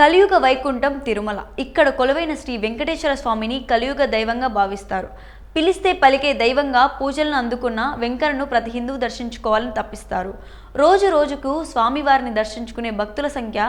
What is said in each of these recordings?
కలియుగ వైకుంఠం తిరుమల. ఇక్కడ కొలువైన శ్రీ వెంకటేశ్వర స్వామిని కలియుగ దైవంగా భావిస్తారు. పిలిస్తే పలికే దైవంగా పూజలను అందుకున్న వెంకన్నను ప్రతి హిందువు దర్శించుకోవాలని తప్పిస్తారు. రోజు రోజుకు స్వామివారిని దర్శించుకునే భక్తుల సంఖ్య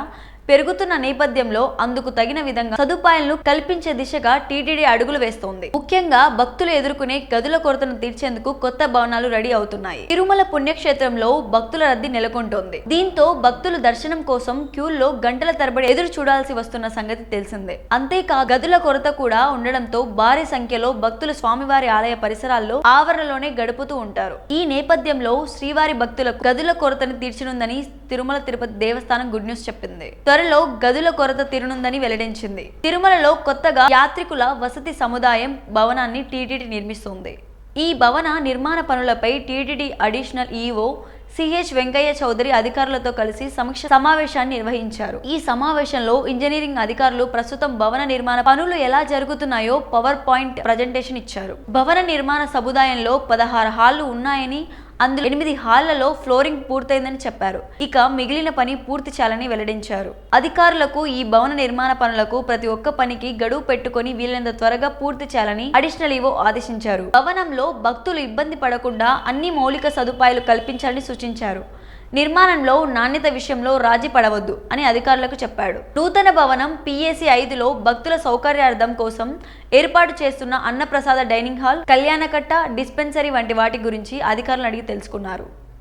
పెరుగుతున్న నేపథ్యంలో అందుకు తగిన విధంగా సదుపాయాలను కల్పించే దిశగా టీటీడీ అడుగులు వేస్తోంది. ముఖ్యంగా భక్తులు ఎదుర్కొనే గదుల కొరతను తీర్చేందుకు కొత్త భవనాలు రెడీ అవుతున్నాయి. తిరుమల పుణ్యక్షేత్రంలో భక్తుల రద్దీ నెలకొంటోంది. దీంతో భక్తులు దర్శనం కోసం క్యూల్లో గంటల తరబడి ఎదురు చూడాల్సి వస్తున్న సంగతి తెలిసిందే. అంతేకా గదుల కొరత కూడా ఉండడంతో భారీ సంఖ్యలో భక్తులు స్వామివారి ఆలయ పరిసరాల్లో ఆవరణలోనే గడుపుతూ ఉంటారు. ఈ నేపథ్యంలో శ్రీవారి భక్తులకు గదుల కొరతను తీర్చనుందని తిరుమల తిరుపతి దేవస్థానం గుడ్ న్యూస్ చెప్పింది. త్వరలో గదుల కొరత తీరనుందని వెల్లడించింది. తిరుమలలో కొత్తగా యాత్రికుల వసతి సముదాయం భవనాన్ని టీటీడీ నిర్మిస్తుంది. ఈ భవన నిర్మాణ పనులపై TTD additional EO CH Venkaiah Chowdary అధికారులతో కలిసి సమీక్ష సమావేశాన్ని నిర్వహించారు. ఈ సమావేశంలో ఇంజనీరింగ్ అధికారులు ప్రస్తుతం భవన నిర్మాణ పనులు ఎలా జరుగుతున్నాయో పవర్ పాయింట్ ప్రజెంటేషన్ ఇచ్చారు. భవన నిర్మాణ సముదాయంలో పదహారు హాళ్ళు ఉన్నాయని అందులో ఎనిమిది హాళ్ళలో ఫ్లోరింగ్ పూర్తయిందని చెప్పారు. ఇక మిగిలిన పని పూర్తి చేయాలని వెల్లడించారు. అధికారులకు ఈ భవన నిర్మాణ పనులకు ప్రతి ఒక్క పనికి గడువు పెట్టుకొని వీలైనంత త్వరగా పూర్తి చేయాలని అడిషనల్ ఈవో ఆదేశించారు. భవనంలో భక్తులు ఇబ్బంది పడకుండా అన్ని మౌలిక సదుపాయాలు కల్పించాలని సూచించారు. నిర్మాణంలో నాణ్యత విషయంలో రాజీ పడవద్దు అని అధికారులకు చెప్పాడు. నూతన భవనం పిఏసి ఐదులో భక్తుల సౌకర్యార్థం కోసం ఏర్పాటు చేస్తున్న అన్నప్రసాద డైనింగ్ హాల్ కళ్యాణకట్ట డిస్పెన్సరీ వంటి వాటి గురించి అధికారులను అడిగి తెలుసుకున్నారు.